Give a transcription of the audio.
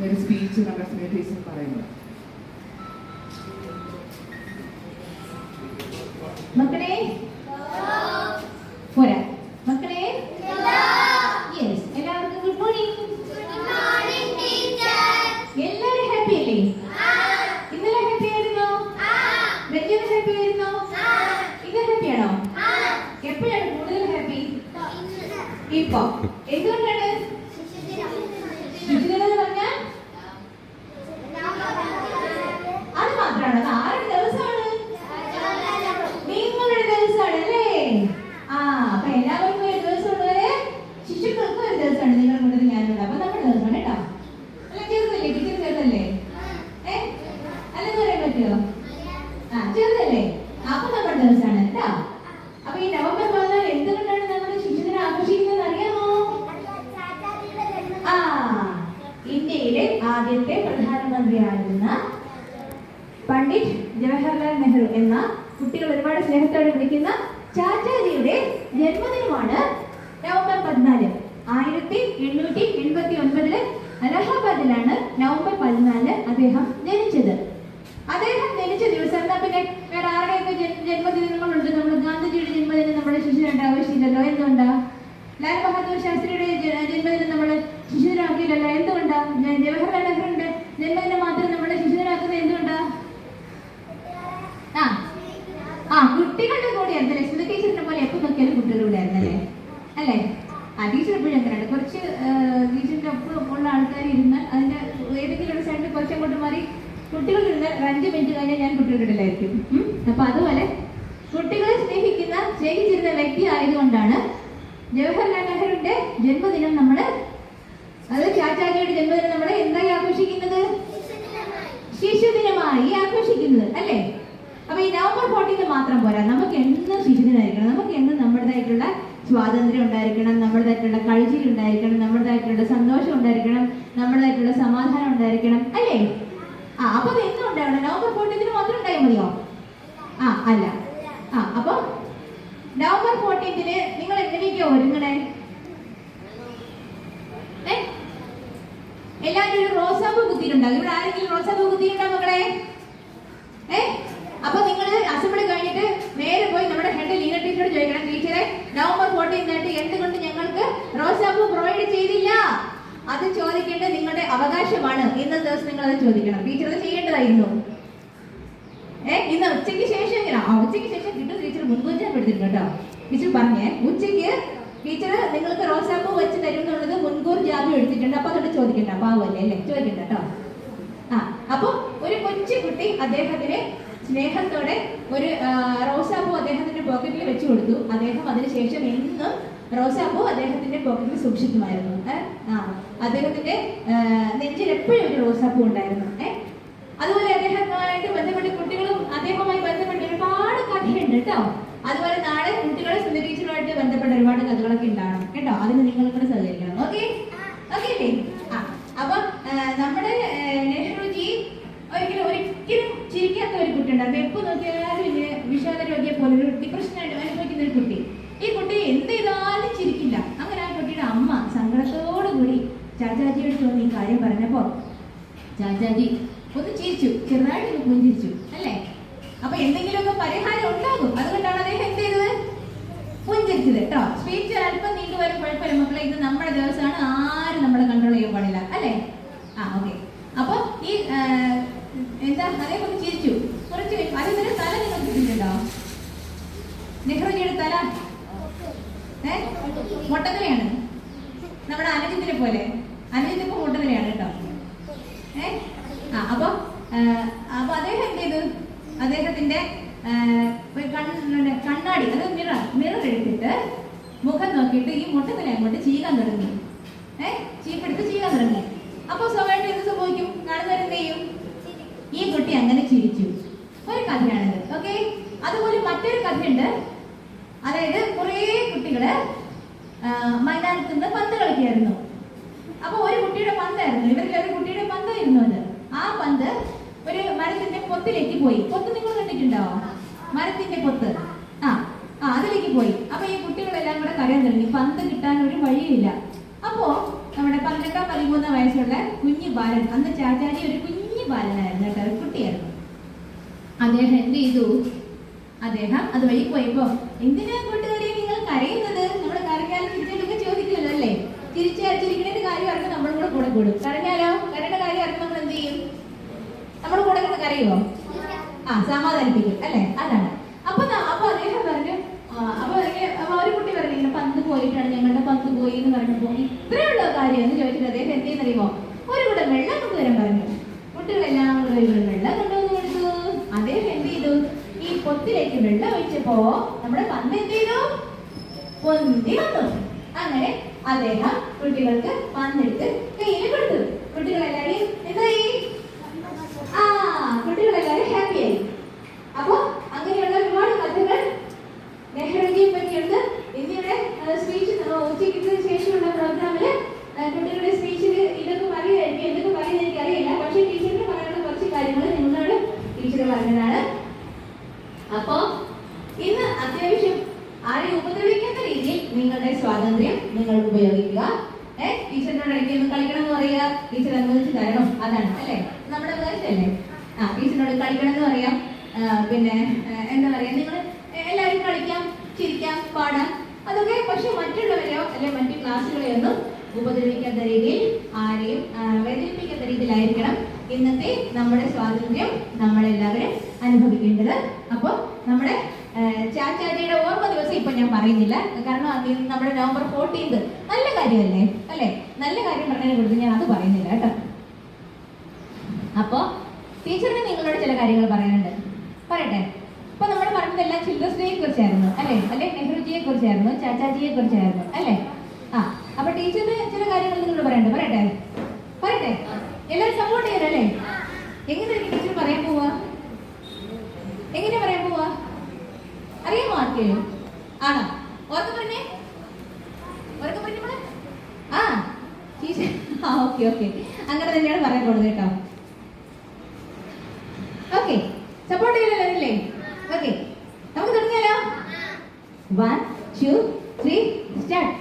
ഒരു സ്പീച്ച് നമ്മുടെ സ്മിത പറയുന്നത് മക്കളെ? മക്കളെ? Yes good morning happy happy happy happy ഇപ്പൊ എന്തുകൊണ്ടാണ് ശുചിദിനം എന്ന് പറഞ്ഞാൽ അത് മാത്രമാണ് അത് ആരുടെ ദിവസമാണ് നിങ്ങളുടെ ദിവസമാണ് അല്ലേ ആ അപ്പൊ എല്ലാവർക്കും ഒരു ദിവസം ഉള്ളവരെ ശിശുക്കൾക്കും ഒരു ദിവസമാണ് നിങ്ങളുടെ കൂട്ടത്തിൽ ഞാനുണ്ട് അപ്പൊ നമ്മുടെ ദിവസമാണ് കേട്ടോ അല്ല ചെറുതല്ലേ ടീച്ചർ ചെറുതല്ലേ ഏ അല്ലെന്ന് പറയാൻ പറ്റുമോ ആ ചെറുതല്ലേ അപ്പൊ നമ്മുടെ ദിവസമാണ് കേട്ടോ അപ്പൊ ഈ നവംബർ പതിനാല് എന്തുകൊണ്ടാണ് നമ്മൾ ശിശുദിനം ആഘോഷിക്കുന്നത് അറിയാമോ ആ ഇന്ത്യയിലെ ആദ്യത്തെ പ്രധാനമന്ത്രിയായിരുന്ന പണ്ഡിറ്റ് ജവഹർലാൽ നെഹ്റു എന്ന കുട്ടികൾ ഒരുപാട് സ്നേഹത്തോടെ വിളിക്കുന്ന ചാച്ചാജിയുടെ ജന്മദിനമാണ് നവംബർ പതിനാല്. ആയിരത്തി എണ്ണൂറ്റി എൺപത്തി ഒൻപതിൽ അലഹാബാദിലാണ് നവംബർ പതിനാല് അദ്ദേഹം ജനിച്ചത്. അദ്ദേഹം ജനിച്ച ദിവസം പിന്നെ വേറെ ആരുടെയൊക്കെ ജന്മദിനങ്ങളുണ്ട്? നമ്മൾ ഗാന്ധിജിയുടെ ജന്മദിനം നമ്മുടെ ശിശുരണ്ട് ആവശ്യമില്ലല്ലോ. എന്തുകൊണ്ടാ? ലാൽ ബഹാദൂർ ശാസ്ത്രിയുടെ ജ- ജന്മദിനം നമ്മൾ ശിശുദിനാക്കിയില്ലല്ലോ എന്തുകൊണ്ടാ ജ- ജവഹർലാൽ നെഹ്റുവിന്റെ ജന്മദിനം മാത്രം നമ്മൾ ശിശുദിനാക്കുന്നത് എന്തുകൊണ്ടാ ആ ആ കുട്ടികളുടെ കൂടെയായിരുന്നു അല്ലേ സ്മിത ടീച്ചറിനെ പോലെ എപ്പോൾ നോക്കിയാലും കുട്ടികളുടെ കൂടെ ആയിരുന്നല്ലേ അല്ലേ ആ ടീച്ചർ എപ്പോഴും അങ്ങനെയാണ് കുറച്ച് ടീച്ചറിന്റെ ഒപ്പം ഉള്ള ആൾക്കാർ ഇരുന്നാൽ അതിന്റെ ഏതെങ്കിലും ഒരു സൈഡിൽ കുറച്ച് അങ്ങോട്ട് മാറി കുട്ടികൾ ഒരു അഞ്ച് മിനിറ്റ് കഴിഞ്ഞാൽ ഞാൻ കുട്ടികളുടെ ഇടയിലായിരിക്കും ഉം. അപ്പൊ അതുപോലെ കുട്ടികളെ സ്നേഹിക്കുന്ന സ്നേഹിച്ചിരുന്ന വ്യക്തി ആയതുകൊണ്ടാണ് ജവഹർലാൽ നെഹ്റുവിന്റെ ജന്മദിനം നമ്മൾ അത് ചാച്ചാജിയുടെ ജന്മദിനം നമ്മൾ എന്തായി ആഘോഷിക്കുന്നത്? ശിശുദിനമായി ആഘോഷിക്കുന്നത് അല്ലേ? അപ്പൊ ഈ നവംബർ ഫോർട്ടീന് മാത്രം പോരാ. നമുക്ക് എന്നും ശിശുദിനായിരിക്കണം. നമുക്ക് എന്നും നമ്മുടേതായിട്ടുള്ള സ്വാതന്ത്ര്യം ഉണ്ടായിരിക്കണം. നമ്മുടേതായിട്ടുള്ള കഴിച്ചിൽ ഉണ്ടായിരിക്കണം. നമ്മുടേതായിട്ടുള്ള സന്തോഷം ഉണ്ടായിരിക്കണം. നമ്മുടേതായിട്ടുള്ള സമാധാനം ഉണ്ടായിരിക്കണം. അല്ലേ? ആ അപ്പൊ എന്നും ഉണ്ടാവണം നവംബർ ഫോർട്ടീന് മാത്രം ഉണ്ടായാൽ മതിയോ? ആ അല്ല. ആ അപ്പൊ നവംബർ ഫോർട്ടീൻത്തിന് നിങ്ങൾ എങ്ങനെയൊക്കെയാ ഒരുങ്ങണേ? ഏ? എല്ലാവരും ഒരു റോസാപ്പൂ കുത്തിയിട്ടുണ്ടാകും ഇവിടെ ആരെങ്കിലും റോസാപ്പൂ കുത്തിയിട്ടുണ്ടോ മക്കളെ? ഏ? അപ്പൊ നിങ്ങൾ അസംബ്ലി കഴിഞ്ഞിട്ട് നേരെ പോയി നമ്മുടെ ഹെഡ് ലീന ടീച്ചറോട് ചോദിക്കണം. ടീച്ചറെ നവംബർ ഫോർട്ടീനായിട്ട് എന്തുകൊണ്ട് ഞങ്ങൾക്ക് റോസാപ്പൂ പ്രൊവൈഡ് ചെയ്തില്ല? അത് ചോദിക്കേണ്ടത് നിങ്ങളുടെ അവകാശമാണ്. ഇന്നത്തെ ദിവസം നിങ്ങൾ അത് ചോദിക്കണം. ടീച്ചർ അത് ചെയ്യേണ്ടതായിരുന്നു. ഏ ഇന്ന് ഉച്ചയ്ക്ക് ശേഷം ആ ഉച്ചയ്ക്ക് ശേഷം കിട്ടും ടീച്ചർ മുൻകൂർ എടുത്തിട്ടുണ്ട് കേട്ടോ. ടീച്ചർ പറഞ്ഞേ ഉച്ചയ്ക്ക് ടീച്ചർ നിങ്ങൾക്ക് റോസാപ്പൂ വെച്ച് തരും എന്നുള്ളത് മുൻകൂർ ജാമ്യം എടുത്തിട്ടുണ്ട്. അപ്പൊ അതുകൊണ്ട് ചോദിക്കണ്ട. പാവല്ലേ അല്ലേ ചോദിക്കണ്ട കേട്ടോ. ആ അപ്പൊ ഒരു കൊച്ചു കുട്ടി അദ്ദേഹത്തിന് സ്നേഹത്തോടെ ഒരു റോസാപ്പൂ അദ്ദേഹത്തിന്റെ പോക്കറ്റിൽ വെച്ചു കൊടുത്തു. അദ്ദേഹം അതിനുശേഷം എന്നും റോസാപ്പൂ അദ്ദേഹത്തിന്റെ പോക്കറ്റിൽ സൂക്ഷിക്കുമായിരുന്നു. അദ്ദേഹത്തിന്റെ നെഞ്ചിൽ എപ്പോഴും ഒരു റോസാപ്പൂ ഉണ്ടായിരുന്നു. അതുപോലെ അദ്ദേഹവുമായിട്ട് ബന്ധപ്പെട്ട കുട്ടികളും അദ്ദേഹവുമായി ബന്ധപ്പെട്ട ഒരുപാട് കഥയുണ്ട് കേട്ടോ. അതുപോലെ നാളെ കുട്ടികളെ സുന്ദര ടീച്ചറുമായിട്ട് ബന്ധപ്പെട്ട ഒരുപാട് കഥകളൊക്കെ ഉണ്ടാവണം കേട്ടോ. അതിന് നിങ്ങൾ കൂടെ സഹകരിക്കണം. ഓക്കെ? ഓക്കെ അല്ലേ? അപ്പൊ നമ്മുടെ നെഹ്റുജി ഒരിക്കലും ഒരിക്കലും ചിരിക്കാത്ത ഒരു കുട്ടിയുണ്ട്. അപ്പൊ എപ്പോ നോക്കിയാലും വിഷാദ രോഗിയെ പോലെ ഒരു ഡിപ്രഷൻ ആയിട്ട് അനുഭവിക്കുന്ന ഒരു കുട്ടി ഈ കുട്ടി എന്ത് ചെയ്താലും ചിരിക്കില്ല അങ്ങനെ ആ കുട്ടിയുടെ അമ്മ സങ്കടത്തോടു കൂടി തോന്നി ഈ കാര്യം പറഞ്ഞപ്പോ ചാച്ചാജി ഒന്ന് ചിരിച്ചു ചെറുതായിട്ട് ഒന്ന് പുഞ്ചിരിച്ചു അല്ലേ? അപ്പൊ എന്തെങ്കിലുമൊക്കെ പരിഹാരം ഉണ്ടാകും. അതുകൊണ്ടാണ് അദ്ദേഹം എന്ത് ചെയ്തത്? പുഞ്ചിരിച്ചത് കേട്ടോ. സ്പീച്ച് അല്പം നീണ്ടു വരും കുഴപ്പമില്ല. മക്കളെ ഇത് നമ്മുടെ ദിവസമാണ്. ആരും നമ്മളെ കൺട്രോൾ ചെയ്യാൻ പാടില്ല അല്ലേ? ആ ഓക്കെ അപ്പൊ ഈ എന്താ അദ്ദേഹം ഒന്ന് ചിരിച്ചു. കുറച്ച് അതിന്റെ തല നിങ്ങൾ കിട്ടിയിട്ടുണ്ടോ നെഹ്റുജിയുടെ തല? ഏ? മൊട്ടത്തലയാണ് നമ്മുടെ അനുജിത്തിനെ പോലെ. അനുജിത്ത് ഇപ്പൊ മൊട്ടത്തലയാണ് കേട്ടോ. ഏ? ആ അപ്പൊ അപ്പൊ അദ്ദേഹം എന്ത് ചെയ്തു? അദ്ദേഹത്തിന്റെ കണ്ണാടി അത് മിറർ മിറർ എടുത്തിട്ട് മുഖം നോക്കിയിട്ട് ഈ മുട്ടത്തിനെ അങ്ങോട്ട് ചീകാൻ തുടങ്ങി. ഏ? ചീപ്പെടുത്ത് ചീകാൻ തുടങ്ങി. അപ്പൊ സ്വാഭാവികമായിട്ട് എന്ത് സംഭവിക്കും? കാണുന്നവർ എന്ത് ചെയ്യും? ഈ കുട്ടി അങ്ങനെ ചിരിച്ചു. ഒരു കഥയാണിത് ഓക്കെ? അതുപോലെ മറ്റൊരു കഥയുണ്ട്. അതായത് കുറേ കുട്ടികൾ മൈതാനത്ത് നിന്ന് പന്ത് കളിക്കായിരുന്നു അപ്പൊ ഒരു കുട്ടിയുടെ പന്തായിരുന്നു. ഇവരിൽ ഒരു കുട്ടിയുടെ പന്തായിരുന്നു അത്. ആ പന്ത് ഒരു മരത്തിന്റെ പൊത്തിലേക്ക് പോയി. പൊത്ത് നിങ്ങൾ കണ്ടിട്ടുണ്ടാവോ മരത്തിന്റെ പൊത്ത് ആ ആ അതിലേക്ക് പോയി. അപ്പൊ ഈ കുട്ടികളെല്ലാം കൂടെ കരയാൻ തുടങ്ങി. പന്ത് കിട്ടാൻ ഒരു വഴിയില്ല. അപ്പോ നമ്മുടെ പന്ത്രണ്ടാം പതിമൂന്നാം വയസ്സുള്ള കുഞ്ഞു ബാലൻ അന്ന് ചാച്ചാടി ഒരു കുഞ്ഞു ബാലനായിരുന്നു കേട്ടോ കുട്ടിയായിരുന്നു. അദ്ദേഹം എന്ത് ചെയ്തു? അദ്ദേഹം അതുവഴി പോയപ്പോ എന്തിനാ കൂട്ടുകാരെ നിങ്ങൾ കരയുന്നത് നമ്മൾ കരഞ്ഞാലും തിരിച്ചൊക്കെ ചോദിക്കുമല്ലോ അല്ലേ തിരിച്ച് ചിരിക്കണേന്റെ കാര്യം അറിഞ്ഞാൽ നമ്മൾ കൂടെ കരഞ്ഞാലോ? കരണ്ട കാര്യം അറിയുമ്പോൾ നമ്മൾ എന്ത് ചെയ്യും? നമ്മൾ കൂടെ കൂടെ കരയുമോ ആ സമാധാനിപ്പിക്കും അല്ലേ? അതാണ്. അപ്പൊ അപ്പൊ അദ്ദേഹം പറഞ്ഞു അപ്പൊ ഒരു കുട്ടി പറഞ്ഞില്ല പന്ത് പോയിട്ടാണ് ഞങ്ങളുടെ പന്ത് പോയി എന്ന് പറഞ്ഞപ്പോ ഇത്രയുള്ള കാര്യം എന്ന് ചോദിച്ചത് അദ്ദേഹം എന്ത് ചെയ്യുന്നറിയുമോ ഒരു കൂടെ വെള്ളം കൊണ്ടുവരാൻ പറഞ്ഞു. കുട്ടികളെല്ലാം കൂടെ ഒരു വെള്ളം കൊണ്ടുവന്ന് കൊടുത്തു. അദ്ദേഹം എന്ത് ചെയ്തു? ഈ പൊത്തിലേക്ക് വെള്ളം ഒഴിച്ചപ്പോ നമ്മുടെ പന്ത് എന്ത് ചെയ്തു? പൊന്തി വന്നു. അങ്ങനെ അദ്ദേഹം കുട്ടികൾക്ക് പന്തെടുത്ത് അത്യാവശ്യം ആരെയും ഉപദ്രവിക്കാത്ത രീതിയിൽ നിങ്ങളുടെ സ്വാതന്ത്ര്യം നിങ്ങൾ ഉപയോഗിക്കുക. ഏഹ് ടീച്ചറിനോട് ഇടയ്ക്ക് ഒന്ന് കളിക്കണം എന്ന് പറയുക ടീച്ചർ അനുവദിച്ച് തരണം. അതാണ് അല്ലേ? നമ്മുടെ വേർച്ചല്ലേ ആ ടീച്ചറിനോട് കളിക്കണം എന്ന് പറയാം പിന്നെ എന്താ പറയാ? നിങ്ങൾ എല്ലാവരും കളിക്കാം ചിരിക്കാം പാടാം. അതൊക്കെ പക്ഷെ മറ്റുള്ളവരെയോ അല്ലെ മറ്റു ക്ലാസ്സുകളെയോ ഒന്നും ഉപദ്രവിക്കാത്ത രീതിയിൽ ആരെയും വേദനിപ്പിക്കാത്ത രീതിയിലായിരിക്കണം ഇന്നത്തെ നമ്മുടെ സ്വാതന്ത്ര്യം നമ്മളെല്ലാവരും അനുഭവിക്കേണ്ടത്. അപ്പോൾ നമ്മുടെ ചാച്ചാജിയുടെ ഓർമ്മ ദിവസം ഇപ്പൊ ഞാൻ പറയുന്നില്ല. കാരണം അതിൽ നമ്മുടെ നവംബർ ഫോർട്ടീൻത് നല്ല കാര്യമല്ലേ? അല്ലേ? നല്ല കാര്യം പറഞ്ഞതിനെ കുറിച്ച് ഞാൻ അത് പറയുന്നില്ല കേട്ടോ. അപ്പോ ടീച്ചറിന് നിങ്ങളോട് ചില കാര്യങ്ങൾ പറയാനുണ്ട്. പറയട്ടെ. ഇപ്പൊ നമ്മൾ പറഞ്ഞതെല്ലാം ചിൽഡ്രൻസ് ഡേയെ കുറിച്ചായിരുന്നു അല്ലേ? അല്ലെ? നെഹ്റുജിയെ കുറിച്ചായിരുന്നു ചാച്ചാജിയെ കുറിച്ചായിരുന്നു അല്ലേ? ആ അപ്പൊ ടീച്ചറിന് ചില കാര്യങ്ങൾ നിങ്ങളോട് പറയണ്ടേ പറയട്ടെ. പറയട്ടെ. എല്ലാവരും സപ്പോർട്ട് ചെയ്യാനല്ലേ എങ്ങനെയായിരിക്കും ടീച്ചർ പറയാൻ പോവാ? എങ്ങനെ പറയാൻ പോവാ? അറിയാമോ ആർക്കെങ്കിലും ആണോ? പറഞ്ഞേ ഓർക്കം പറഞ്ഞേ മോളെ? ആ ടീച്ചർ ആ ഓക്കെ ഓക്കെ അങ്ങനെ തന്നെയാണ് പറയാൻ പോകുന്നത് കേട്ടോ. ഓക്കെ സപ്പോർട്ട് ചെയ്യുന്നില്ലേ ഓക്കെ നമുക്ക് തുടങ്ങിയാലോ? One two three start